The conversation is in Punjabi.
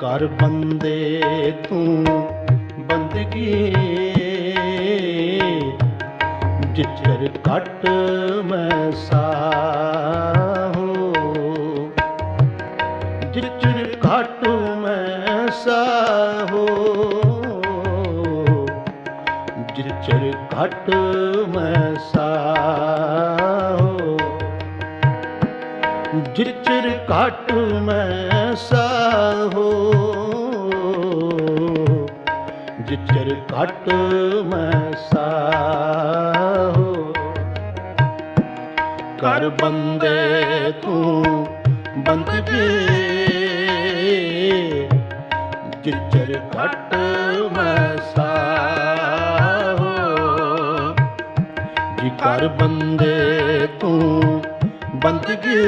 ਕਰ ਬੰਦੇ ਤੂੰ, ਬੰਦਗੀ। ਜਿਚਰ ਘਟ ਮੈਂ ਸਾਹੋ, ਜਿਚਰ ਘਟ ਮੈਂ ਸਾਹੋ, ਜਿਚਰ ਘਟ ਮੈਂ ਸਾਹੋ। ਜਿਚਰ ਘਟ ਮੈਂ ਸਾਹੋ ਜਿਚਰ ਘਟ ਮੈਂ ਸਾਹੋ ਕਰ ਬੰਦੇ ਤੂੰ ਬੰਦਗੀ ਜਿਚਰ ਘਟ ਮੈਂ ਸਾਹੋ ਜੀ ਕਰ ਬੰਦੇ ਤੂੰ ਬੰਦਗੀ